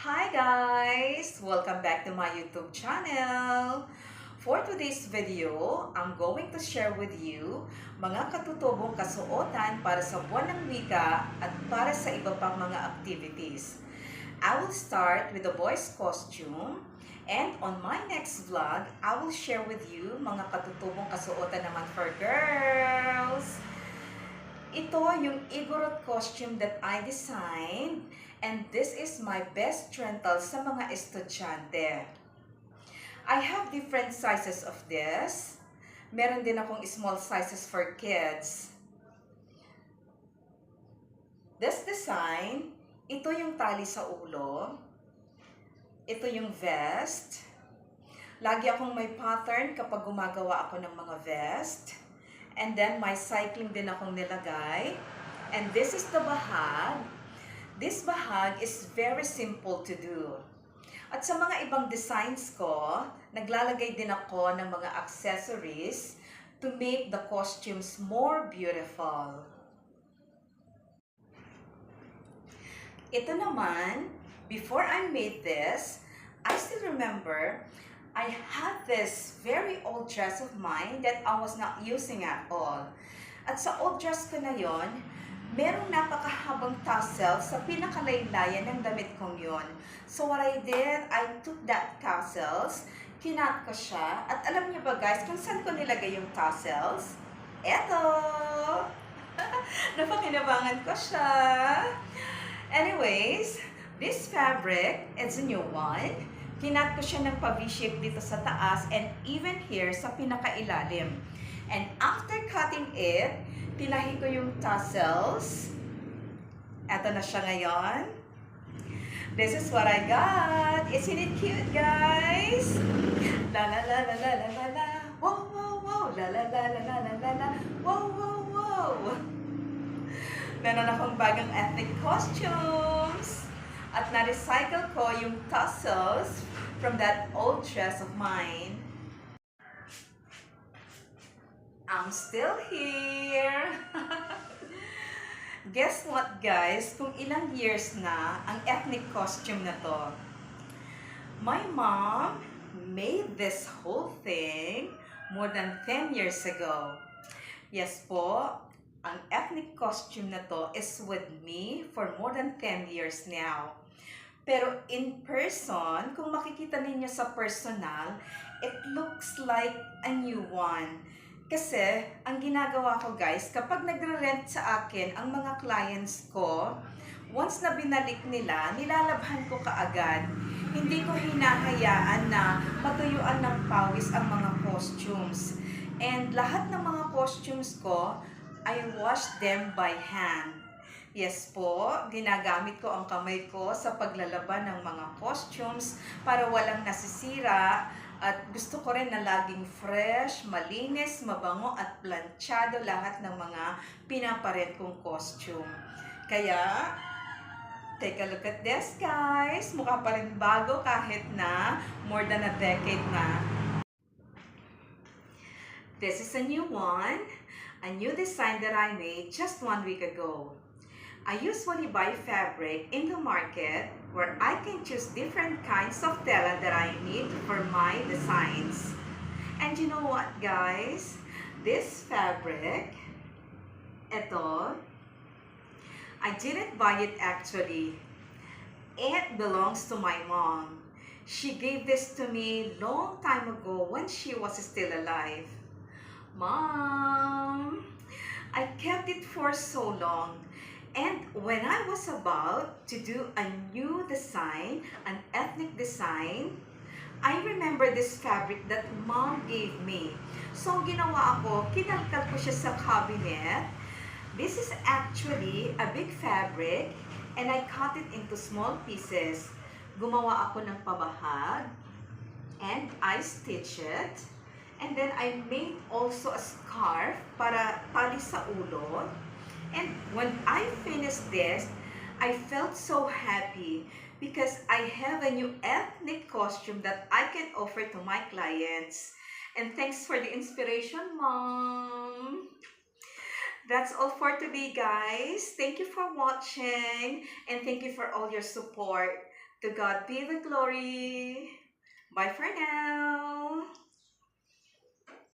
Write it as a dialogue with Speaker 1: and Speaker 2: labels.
Speaker 1: Hi guys! Welcome back to my YouTube channel! For today's video, I'm going to share with you mga katutubong kasuotan para sa buwan ng wika at para sa iba pang mga activities. I will start with the boys costume and on my next vlog, I will share with you mga katutubong kasuotan naman for girls. Ito yung Igorot costume that I designed and this is my best rental sa mga estudyante. I have different sizes of this. Meron din akong small sizes for kids. This design, ito yung tali sa ulo. Ito yung vest. Lagi akong may pattern kapag gumagawa ako ng mga vest. And then my cycling din akong nilagay. And this is the bahag. This bahag is very simple to do. At sa mga ibang designs ko, naglalagay din ako ng mga accessories to make the costumes more beautiful. Ito naman, before I made this, I still remember I had this very old dress of mine that I was not using at all. At sa old dress ko na yon, merong napakahabang tassel sa pinakalaylayan ng damit kong yon. So what I did, I took that tassels, kinat ko siya, at alam niyo ba guys kung saan ko nilagay yung tassels? Eto! Napakinabangan ko siya. Anyways, this fabric, it's a new one. Kinat ko siya ng pa-V-shape dito sa taas and even here sa pinakailalim. And after cutting it, tinahi ko yung tassels. Eto na siya ngayon. This is what I got. Isn't it cute, guys? La la la la la la la la. Wow, wow, wow. La la la la la la la la. Wow, wow, wow. Meron akong bagong ethnic costumes. At na-recycle ko yung tassels from that old dress of mine. I'm still here. Guess what guys, kung ilang years na ang ethnic costume na to. My mom made this whole thing more than 10 years ago. Yes po, ang ethnic costume na to is with me for more than 10 years now. Pero in person, kung makikita ninyo sa personal, it looks like a new one. Kasi, ang ginagawa ko guys, kapag nagre-rent sa akin ang mga clients ko, once na binalik nila, nilalabhan ko kaagad. Hindi ko hinahayaan na matuyuan ng pawis ang mga costumes. And lahat ng mga costumes ko, I wash them by hand. Yes po, ginagamit ko ang kamay ko sa paglalaban ng mga costumes para walang nasisira at gusto ko rin na laging fresh, malinis, mabango at planchado lahat ng mga pinaparet kong costume. Kaya, take a look at this guys. Mukha pa rin bago kahit na more than a decade na. This is a new one, a new design that I made just one week ago. I usually buy fabric in the market where I can choose different kinds of tela that I need for my designs. And you know what guys? This fabric, ito, I didn't buy it actually. It belongs to my mom. She gave this to me long time ago when she was still alive. Mom, I kept it for so long. And when I was about to do a new design, an ethnic design, I remember this fabric that mom gave me. So, ginawa ako, kinalkal ko siya sa cabinet. This is actually a big fabric and I cut it into small pieces. Gumawa ako ng pabahag and I stitch it. And then I made also a scarf para tali sa ulo. And when I finished this, I felt so happy because I have a new ethnic costume that I can offer to my clients. And thanks for the inspiration, Mom. That's all for today, guys. Thank you for watching and thank you for all your support. To God be the glory. Bye for now.